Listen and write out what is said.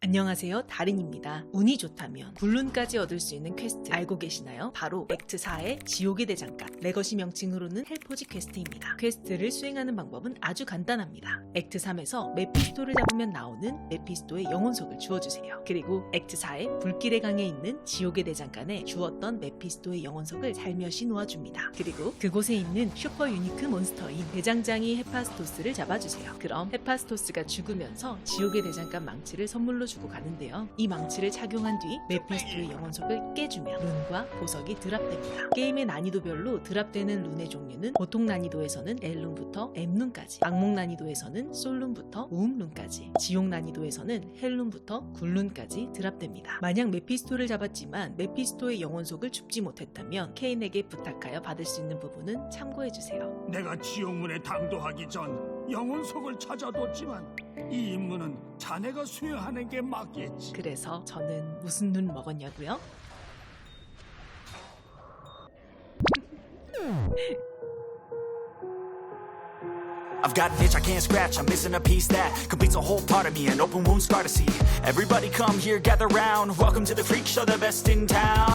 안녕하세요. 달인입니다. 운이 좋다면 굴룬까지 얻을 수 있는 퀘스트 알고 계시나요? 바로 액트 4의 지옥의 대장간. 레거시 명칭으로는 헬포지 퀘스트입니다. 퀘스트를 수행하는 방법은 아주 간단합니다. 액트 3에서 메피스토를 잡으면 나오는 메피스토의 영혼석을 주어주세요. 그리고 액트 4의 불길의 강에 있는 지옥의 대장간에 주었던 메피스토의 영혼석을 살며시 놓아줍니다. 그리고 그곳에 있는 슈퍼 유니크 몬스터인 대장장이 헤파스토스를 잡아주세요. 그럼 헤파스토스가 죽으면서 지옥의 대장간 망치를 선물로 주고 가는데요. 이 망치를 착용한 뒤 메피스토의 영혼석을 깨주면 룬과 보석이 드랍됩니다. 게임의 난이도별로 드랍되는 룬의 종류는 보통 난이도에서는 L룬부터 M룬까지, 악몽 난이도에서는 솔룬부터 우음룬까지, 지옥 난이도에서는 헬룬부터 굴룬까지 드랍됩니다. 만약 메피스토를 잡았지만 메피스토의 영혼석을 줍지 못했다면 케인에게 부탁하여 받을 수 있는 부분은 참고해주세요. 내가 지옥문에 당도하기 전 영혼석을 찾아뒀지만 이 임무는 자네가 수행하는 게 맞겠지. 그래서 저는 무슨 눈 먹었냐고요? I've got an itch I can't scratch, I'm missing a piece that completes a whole part of me, an open wound scar to see. Everybody come here, gather round, welcome to the freak show, the best in town.